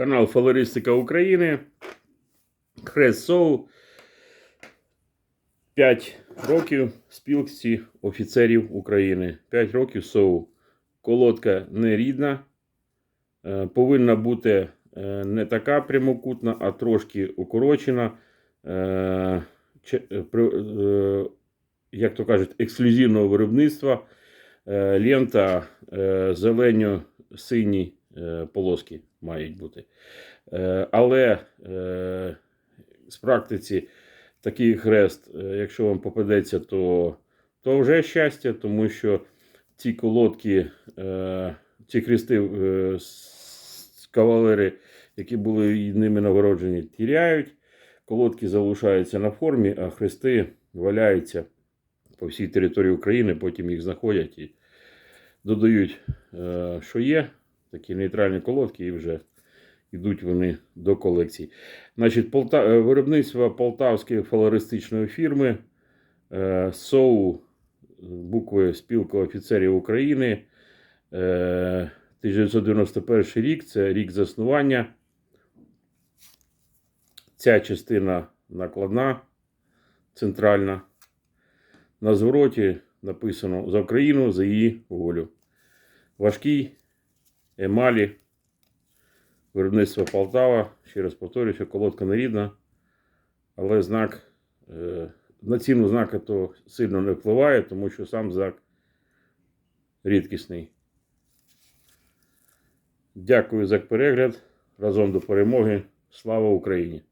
Канал Фалеристика України. Хрест Соу. 5 років спілці офіцерів України. 5 років СОУ. Колодка не рідна. Е, Повинна бути е, не така прямокутна, а трошки укорочена. Е, Як то кажуть, ексклюзивного виробництва. Лента зелено-сині полоски мають бути. Е, Але е, з практиці такий хрест, е, якщо вам попадеться, то, то вже щастя, тому що ці колодки, ці хрести кавалери, які були ними нагороджені, тіряють. Колодки залишаються на формі, а хрести валяються по всій території України, потім їх знаходять і додають, що є, такі нейтральні колодки, і вже йдуть вони до колекції. Значить, Полта... е, виробництво полтавської флористичної фірми е, СОУ букви Спілка офіцерів України. Е, 1991 рік це рік заснування. Ця частина накладна, центральна. На звороті написано за Україну, за її волю. Важкий емалі. Виробництво Полтава. Ще раз повторюю, що колодка не рідна, але знак е, на ціну знака то сильно не впливає, тому що сам знак рідкісний. Дякую за перегляд. Разом до перемоги. Слава Україні!